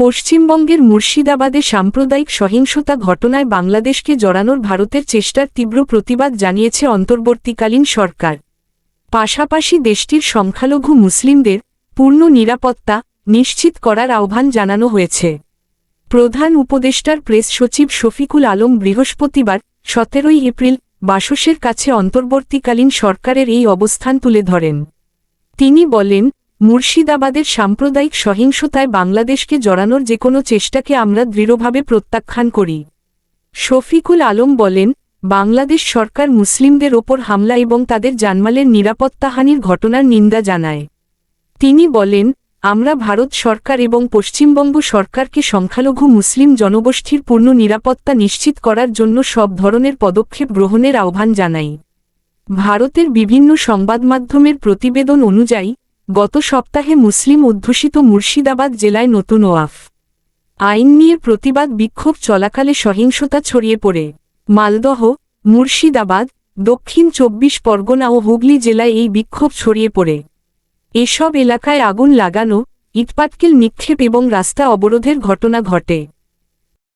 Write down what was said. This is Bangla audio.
পশ্চিমবঙ্গের মুর্শিদাবাদে সাম্প্রদায়িক সহিংসতা ঘটনায় বাংলাদেশকে জড়ানোর ভারতের চেষ্টার তীব্র প্রতিবাদ জানিয়েছে অন্তর্বর্তীকালীন সরকার। পাশাপাশি দেশটির সংখ্যালঘু মুসলিমদের পূর্ণ নিরাপত্তা নিশ্চিত করার আহ্বান জানানো হয়েছে। প্রধান উপদেষ্টার প্রেস সচিব শফিকুল আলম বৃহস্পতিবার সতেরোই এপ্রিল বাসসের কাছে অন্তর্বর্তীকালীন সরকারের এই অবস্থান তুলে ধরেন। তিনি বলেন মুর্শিদাবাদের সাম্প্রদায়িক সহিংসতায় বাংলাদেশকে জড়ানোর যে কোনো চেষ্টাকে আমরা দৃঢ়ভাবে প্রত্যাখ্যান করি। শফিকুল আলম বলেন, বাংলাদেশ সরকার মুসলিমদের ওপর হামলা এবং তাদের জানমালের নিরাপত্তাহানির ঘটনার নিন্দা জানায়। তিনি বলেন, আমরা ভারত সরকার এবং পশ্চিমবঙ্গ সরকারকে সংখ্যালঘু মুসলিম জনগোষ্ঠীর পূর্ণ নিরাপত্তা নিশ্চিত করার জন্য সব ধরনের পদক্ষেপ গ্রহণের আহ্বান জানাই। ভারতের বিভিন্ন সংবাদমাধ্যমের প্রতিবেদন অনুযায়ী গত সপ্তাহে মুসলিম অধ্যুষিত মুর্শিদাবাদ জেলায় নতুন ওয়াফ। আইন নিয়ে প্রতিবাদ বিক্ষোভ চলাকালে সহিংসতা ছড়িয়ে পড়ে। মালদহ, মুর্শিদাবাদ, দক্ষিণ চব্বিশ পরগনা ও হুগলি জেলায় এই বিক্ষোভ ছড়িয়ে পড়ে। এসব এলাকায় আগুন লাগানো, ইটপাটকেল নিক্ষেপ এবং রাস্তা অবরোধের ঘটনা ঘটে।